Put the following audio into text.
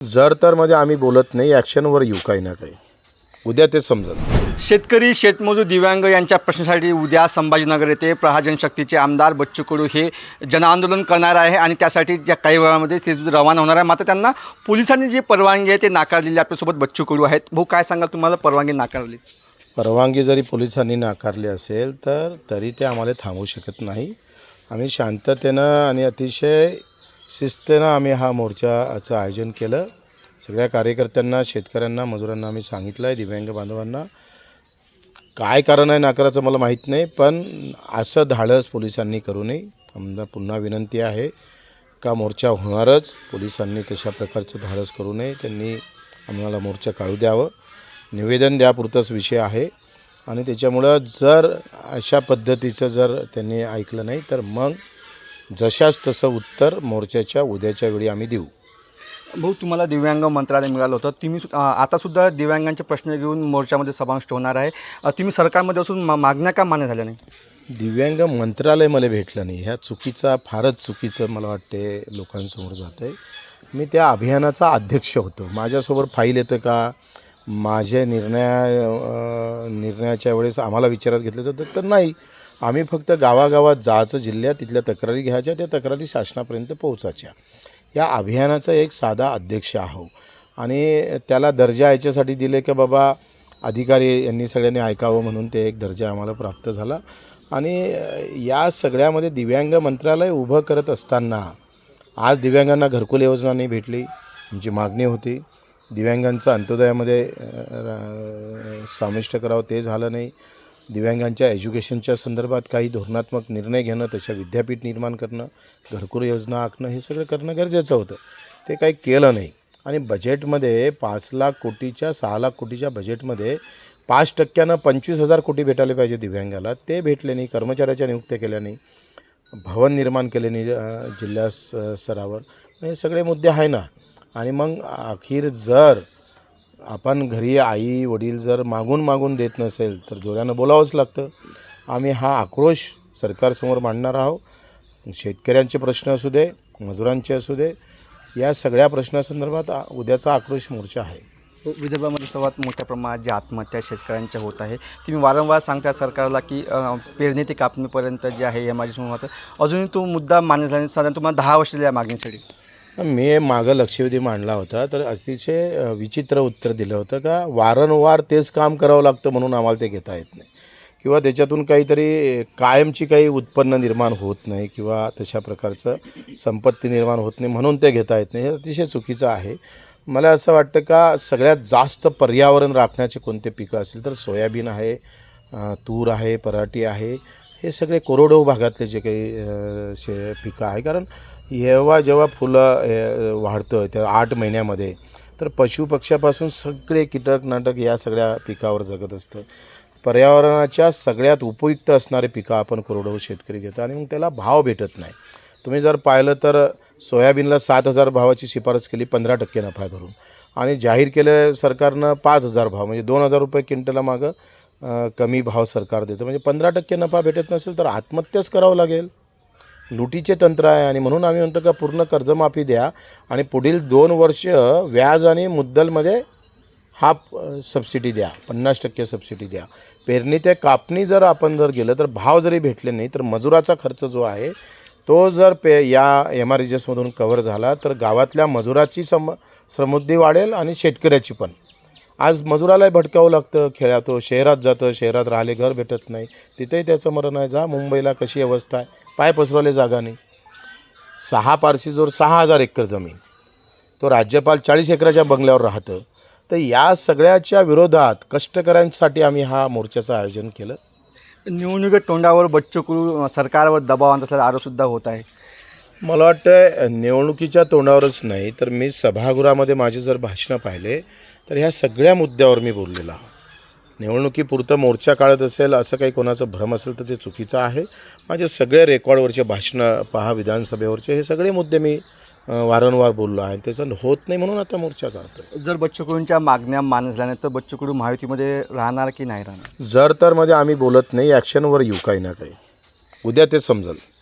जर तर मध्ये आम्ही बोलत नाही ॲक्शनवर येऊ काही ना काही. उद्या ते समजलं. शेतकरी शेतमजूर दिव्यांग यांच्या प्रश्नासाठी उद्या संभाजीनगर येथे प्रहार जनशक्तीचे आमदार बच्चू कडू हे जनआंदोलन करणार आहे आणि त्यासाठी ज्या काही वेळामध्ये ते रवाना होणार आहे. मात्र त्यांना पोलिसांनी जी परवानगी आहे ते नाकारलेली. आपल्यासोबत बच्चू कडू आहेत. भाऊ काय सांगाल तुम्हाला? परवानगी नाकारली. परवानगी जरी पोलिसांनी नाकारली असेल तर तरी ते आम्हाला थांबवू शकत नाही. आम्ही शांततेनं आणि अतिशय शिस्तीनं आम्ही हा मोर्चाचं आयोजन केलं. सगळ्या कार्यकर्त्यांना शेतकऱ्यांना मजुरांना आम्ही सांगितलं आहे दिव्यांग बांधवांना. काय कारण आहे नाकाराचं मला माहीत नाही पण असं धाडस पोलिसांनी करू नये. आमदा पुन्हा विनंती आहे का मोर्चा होणारच. पोलिसांनी तशा प्रकारचं धाडस करू नये. त्यांनी आम्हाला मोर्चा काढू द्यावं. निवेदन द्यापुरताच विषय आहे. आणि त्याच्यामुळं जर अशा पद्धतीचं जर त्यांनी ऐकलं नाही तर मग जशाच तसं उत्तर मोर्चाच्या उद्याच्या वेळी आम्ही देऊ. भाऊ तुम्हाला दिव्यांग मंत्रालय मिळालं होतं. तुम्ही आतासुद्धा दिव्यांगांचे प्रश्न घेऊन मोर्चामध्ये समाविष्ट होणार आहे. तुम्ही सरकारमध्ये असून मा- मागण्या का मान्य झाल्या नाही दिव्यांग मंत्रालय मला भेटलं नाही. ह्या चुकीचा फारच चुकीचं मला वाटते लोकांसमोर जातं आहे मी त्या अभियानाचा अध्यक्ष होतो. माझ्यासोबत फाईल येतं का? माझे निर्णय निर्णयाच्या वेळेस आम्हाला विचारात घेतलं जातं तर नाही. आम्ही फक्त गावागावात जायचं जिल्ह्यात तिथल्या तक्रारी घ्यायच्या त्या तक्रारी शासनापर्यंत पोहोचायच्या. या अभियानाचा एक साधा अध्यक्ष आहो. आणि त्याला दर्जा याच्यासाठी दिले की बाबा अधिकारी यांनी सगळ्यांनी ऐकावं म्हणून ते एक दर्जा आम्हाला प्राप्त झाला. आणि या सगळ्यामध्ये दिव्यांग मंत्रालय उभं करत असताना आज दिव्यांगांना घरकुल योजना नाही भेटली. आमची मागणी होती. दिव्यांगांचं अंत्योदयामध्ये समाविष्ट करावं ते झालं नाही. दिव्यांगांच्या एज्युकेशनच्या संदर्भात काही धोरणात्मक निर्णय घेणं तशा विद्यापीठ निर्माण करणं घरकुल योजना आखणं हे सगळं करणं गरजेचं होतं. ते काही केलं नाही. आणि बजेटमध्ये पाच लाख कोटीच्या सहा लाख कोटीच्या बजेटमध्ये पाच टक्क्यानं पंचवीस हजार कोटी भेटायला पाहिजे दिव्यांगाला. ते भेटले नाही कर्मचाऱ्याच्या नियुक्त्या केल्या नाही भवन निर्माण केले नाही जिल्हा स्तरावर. हे सगळे मुद्दे आहे ना. आणि मग अखेर जर आपण घरी आई वडील जर मागून मागून देत नसेल तर जोरानं बोलावंच लागतं. आम्ही हा आक्रोश सरकारसमोर मांडणार आहोत. शेतकऱ्यांचे प्रश्न असू दे मजुरांचे असू दे या सगळ्या प्रश्नासंदर्भात उद्याचा आक्रोश मोर्चा आहे. विदर्भामध्ये सर्वात मोठ्या प्रमाणात ज्या आत्महत्या शेतकऱ्यांच्या होत आहे तुम्ही वारंवार सांगता सरकारला की पेरणी ते कापणीपर्यंत जे आहे या आय मात्र अजूनही तो मुद्दा मान्य झाला नाही. साधारण तुम्हाला दहा वर्ष या मागणीसाठी. मी मागं लक्षवेधी मांडला होता तर अतिशय विचित्र उत्तर दिलं होतं का वारंवार तेच काम करावं लागतं म्हणून आम्हाला ते घेता येत नाही. किंवा त्याच्यातून काहीतरी कायमची काही उत्पन्न निर्माण होत नाही किंवा तशा प्रकारचं संपत्ती निर्माण होत नाही म्हणून ते घेता येत नाही हे अतिशय चुकीचं आहे. मला असं वाटतं का सगळ्यात जास्त पर्यावरण राखण्याचे कोणते पिकं असतील तर सोयाबीन आहे तूर आहे पराठी आहे हे सगळे कोरोडो भागातले जे काही शे पिकं आहे. कारण जेव्हा जेव्हा फुलं वाढतं त्या आठ महिन्यामध्ये तर पशुपक्ष्यापासून सगळे कीटकनाटक या सगळ्या पिकावर जगत असतं. पर्यावरणाच्या सगळ्यात उपयुक्त असणारे पिकं आपण कोरडवाहू शेतकरी घेतो आणि मग त्याला भाव भेटत नाही. तुम्ही जर पाहिलं तर सोयाबीनला सात हजार भावाची शिफारस केली पंधरा टक्के नफा धरून. आणि जाहीर केलं सरकारनं पाच हजार भाव म्हणजे दोन हजार रुपये क्विंटला मागं कमी भाव सरकार देतं. म्हणजे पंधरा टक्के नफा भेटत नसेल तर आत्महत्याच करावं लागेल. लुटीचे तंत्र आहे आणि म्हणून आम्ही म्हणतो का पूर्ण कर्जमाफी द्या आणि पुढील दोन वर्ष व्याज आणि मुद्दलमध्ये हाफ सबसिडी द्या. पन्नास टक्के सबसिडी द्या. पेरणी ते कापणी जर आपण जर गेलं तर भाव जरी भेटले नाही तर मजुराचा खर्च जो आहे तो जर पे या एम आर एसमधून कवर झाला तर गावातल्या मजुराची सम समृद्धी वाढेल आणि शेतकऱ्याची पण. आज मजुरालाही भटकावं लागतं खेळातो शहरात जातं शहरात राहिले घर भेटत नाही. तिथेही त्याचं मरण आहे. जा मुंबईला कशी अवस्था आहे? पाय पसरवले जागा नाही. सहा पारशीजोर सहा हजार एकर जमीन. तो राज्यपाल चाळीस एकराच्या बंगल्यावर राहतं. तर या सगळ्याच्या विरोधात कष्टकऱ्यांसाठी आम्ही हा मोर्चाचं आयोजन केलं. निवडणुकीत तोंडावर बच्चू कडू अं, सरकारवर दबाव आणत असल्याचा आरोपसुद्धा होत आहे. मला वाटतं निवडणुकीच्या तोंडावरच नाही तर मी सभागृहामध्ये माझे जर भाषणं पाहिले तर ह्या सगळ्या मुद्द्यावर मी बोललेलो. निवडणुकीपुरतं मोर्चा काढत असेल असं काही कोणाचं भ्रम असेल तर ते चुकीचं आहे. माझे सगळे रेकॉर्डवरचे भाषणं पहा विधानसभेवरचे हे सगळे मुद्दे मी वारंवार बोललो आहे. त्याचं होत नाही म्हणून आता मोर्चा काढतो जर बच्चू कडूंच्या मागण्या मान्य झाल्या नाही तर बच्चू कडू महायुतीमध्ये राहणार की नाही राहणार? जर तर मध्ये आम्ही बोलत नाही ॲक्शनवर येऊ काही ना काही. उद्या ते समजल.